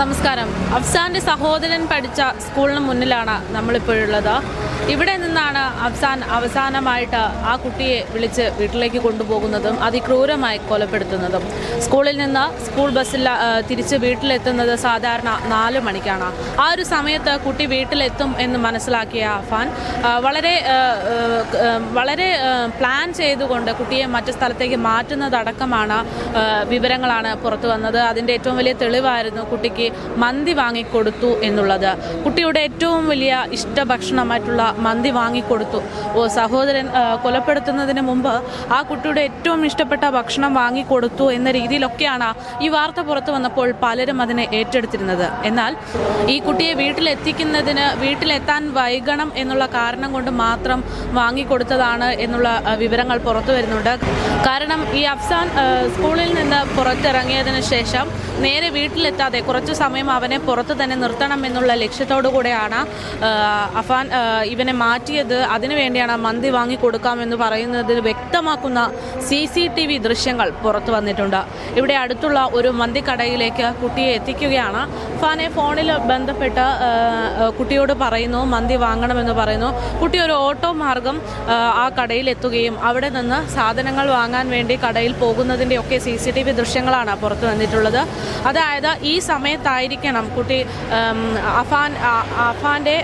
നമസ്കാരം. അഫ്സാന്റെ സഹോദരൻ പഠിച്ച സ്കൂളിന് മുന്നിലാണ് നമ്മളിപ്പോഴുള്ളത്. ഇവിടെ നിന്നാണ് അഫ്സാൻ അവസാനമായിട്ട് ആ കുട്ടിയെ വിളിച്ച് വീട്ടിലേക്ക് കൊണ്ടുപോകുന്നതും അതിക്രൂരമായി കൊലപ്പെടുത്തുന്നതും. സ്കൂളിൽ നിന്ന് സ്കൂൾ ബസ്സിൽ തിരിച്ച് വീട്ടിലെത്തുന്നത് സാധാരണ നാല് മണിക്കാണ്. ആ ഒരു സമയത്ത് കുട്ടി വീട്ടിലെത്തും എന്ന് മനസ്സിലാക്കിയ അഫാൻ വളരെ വളരെ പ്ലാൻ ചെയ്തുകൊണ്ട് കുട്ടിയെ മറ്റു സ്ഥലത്തേക്ക് മാറ്റുന്നതടക്കമാണ് വിവരങ്ങളാണ് പുറത്തു വന്നത്. അതിന്റെ ഏറ്റവും വലിയ തെളിവായിരുന്നു കുട്ടിക്ക് മന്തി വാങ്ങിക്കൊടുത്തു എന്നുള്ളത്. കുട്ടിയുടെ ഏറ്റവും വലിയ ഇഷ്ടഭക്ഷണമായിട്ടുള്ള മന്തി വാങ്ങിക്കൊടുത്തു. സഹോദരൻ കൊലപ്പെടുത്തുന്നതിന് മുമ്പ് ആ കുട്ടിയുടെ ഏറ്റവും ഇഷ്ടപ്പെട്ട ഭക്ഷണം വാങ്ങിക്കൊടുത്തു എന്ന രീതിയിലൊക്കെയാണ് ഈ വാർത്ത പുറത്തു വന്നപ്പോൾ പലരും അതിനെ ഏറ്റെടുത്തിരുന്നത്. എന്നാൽ ഈ കുട്ടിയെ വീട്ടിലെത്തിക്കുന്നതിന് വീട്ടിലെത്താൻ വൈകണം എന്നുള്ള കാരണം കൊണ്ട് മാത്രം വാങ്ങിക്കൊടുത്തതാണ് എന്നുള്ള വിവരങ്ങൾ പുറത്തു വരുന്നുണ്ട്. കാരണം ഈ അഫ്സാൻ സ്കൂളിൽ നിന്ന് പുറത്തിറങ്ങിയതിന് ശേഷം നേരെ വീട്ടിലെത്താതെ കുറച്ചു സമയം അവനെ പുറത്ത് തന്നെ നിർത്തണം എന്നുള്ള ലക്ഷ്യത്തോടു കൂടെയാണ് അഫാൻ ഇവനെ മാറ്റിയത്. അതിനു വേണ്ടിയാണ് മന്തി വാങ്ങി കൊടുക്കാമെന്ന് പറയുന്നത് വ്യക്തമാക്കുന്ന സി സി ടി വി ദൃശ്യങ്ങൾ പുറത്തു വന്നിട്ടുണ്ട്. ഇവിടെ അടുത്തുള്ള ഒരു മന്തി കടയിലേക്ക് കുട്ടിയെ എത്തിക്കുകയാണ്. അഫാനെ ഫോണിൽ ബന്ധപ്പെട്ട് കുട്ടിയോട് പറയുന്നു മന്തി വാങ്ങണമെന്ന് പറയുന്നു. കുട്ടി ഒരു ഓട്ടോ മാർഗം ആ, കടയിൽ എത്തുകയും അവിടെ നിന്ന് സാധനങ്ങൾ വാങ്ങാൻ വേണ്ടി കടയിൽ പോകുന്നതിന്റെ ഒക്കെ സി സി ടി വി ദൃശ്യങ്ങളാണ് പുറത്തു വന്നിട്ടുള്ളത്. അതായത് ഈ സമയത്തായിരിക്കണം കുട്ടി അഫാൻ അഫാന്റെ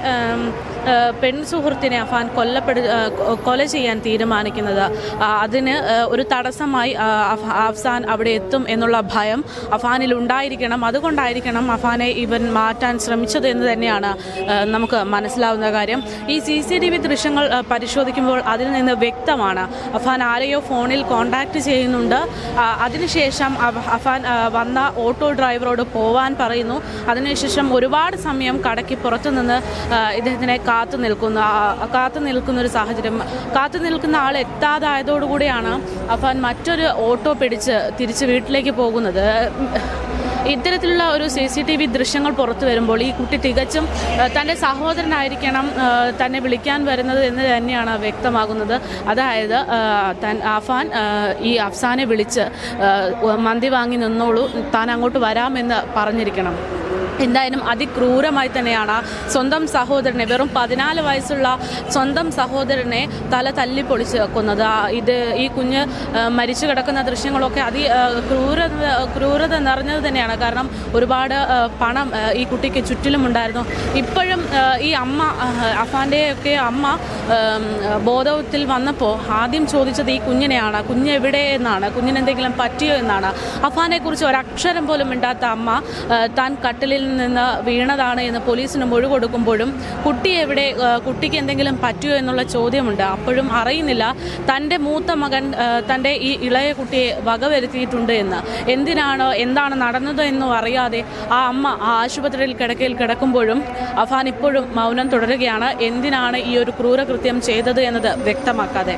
പെൺ സുഹൃത്തിനെ അഫാൻ കൊല്ലപ്പെടു കൊല ചെയ്യാൻ തീരുമാനിക്കുന്നത്. അതിന് ഒരു തടസ്സമായി അഫ്സാൻ അവിടെ എത്തും എന്നുള്ള ഭയം അഫാനിൽ ഉണ്ടായിരിക്കണം. അതുകൊണ്ടായിരിക്കണം അഫാനെ ഇവൻ മാറ്റാൻ ശ്രമിച്ചത് എന്ന് തന്നെയാണ് നമുക്ക് മനസ്സിലാവുന്ന കാര്യം. ഈ സി സി ടി വി ദൃശ്യങ്ങൾ പരിശോധിക്കുമ്പോൾ അതിൽ നിന്ന് വ്യക്തമാണ്. അഫാൻ ആരെയോ ഫോണിൽ കോൺടാക്റ്റ് ചെയ്യുന്നുണ്ട്. അതിനുശേഷം അഫാൻ വന്ന ഓട്ടോ ഡ്രൈവറോട് പോവാൻ പറയുന്നു. അതിനുശേഷം ഒരുപാട് സമയം കടയ്ക്ക് പുറത്തുനിന്ന് ഇദ്ദേഹത്തിനെ കാ കാത്തു നിൽക്കുന്ന കാത്തു നിൽക്കുന്ന ഒരു സാഹചര്യം കാത്തു നിൽക്കുന്ന ആൾ എത്താതായതോടുകൂടിയാണ് അഫാൻ മറ്റൊരു ഓട്ടോ പിടിച്ച് തിരിച്ച് വീട്ടിലേക്ക് പോകുന്നത്. ഇത്തരത്തിലുള്ള ഒരു സി സി ടി വി ദൃശ്യങ്ങൾ പുറത്തു വരുമ്പോൾ ഈ കുട്ടി തികച്ചും തന്റെ സഹോദരനായിരിക്കണം തന്നെ വിളിക്കാൻ വരുന്നത് എന്ന് തന്നെയാണ് വ്യക്തമാകുന്നത്. അതായത് തൻ അഫാൻ ഈ അഫ്സാനെ വിളിച്ച് മന്തി വാങ്ങി നിന്നോളൂ താൻ അങ്ങോട്ട് വരാമെന്ന് പറഞ്ഞിരിക്കണം. എന്തായാലും അതിക്രൂരമായി തന്നെയാണ്. സ്വന്തം സഹോദരനെ വെറും പതിനാല് വയസ്സുള്ള സ്വന്തം സഹോദരനെ തല തല്ലി പൊളിച്ച് കൊന്നത് ഇത് ഈ കുഞ്ഞ് മരിച്ചു കിടക്കുന്ന ദൃശ്യങ്ങളൊക്കെ അതി ക്രൂര ക്രൂരത നിറഞ്ഞത് തന്നെയാണ്. കാരണം ഒരുപാട് പണം ഈ കുട്ടിക്ക് ചുറ്റിലും ഉണ്ടായിരുന്നു. ഇപ്പോഴും ഈ അമ്മ അഫാന്റെയൊക്കെ അമ്മ ബോധവത്തിൽ വന്നപ്പോൾ ആദ്യം ചോദിച്ചത് ഈ കുഞ്ഞിനെയാണ്. കുഞ്ഞ് എവിടെ എന്നാണ്? കുഞ്ഞിനെന്തെങ്കിലും പറ്റിയോ എന്നാണ്? അഫാനെക്കുറിച്ച് ഒരക്ഷരം പോലും മിണ്ടാത്ത അമ്മ താൻ കട്ടിലിൽ നിന്ന് വീണതാണ് എന്ന് പോലീസിന് മൊഴി കൊടുക്കുമ്പോഴും കുട്ടി എവിടെ കുട്ടിക്ക് എന്തെങ്കിലും പറ്റുമോ എന്നുള്ള ചോദ്യമുണ്ട്. അപ്പോഴും അറിയുന്നില്ല തന്റെ മൂത്ത മകൻ തന്റെ ഈ ഇളയ കുട്ടിയെ വകവരുത്തിയിട്ടുണ്ട് എന്ന്. എന്തിനാണ് എന്താണ് നടന്നത് എന്നും അറിയാതെ ആ അമ്മ ആ ആശുപത്രിയിൽ കിടക്കയിൽ കിടക്കുമ്പോഴും അഫാൻ ഇപ്പോഴും മൗനം തുടരുകയാണ്. എന്തിനാണ് ഈ ഒരു ക്രൂരകൃത്യം ചെയ്തത് എന്നത് വ്യക്തമാക്കാതെ.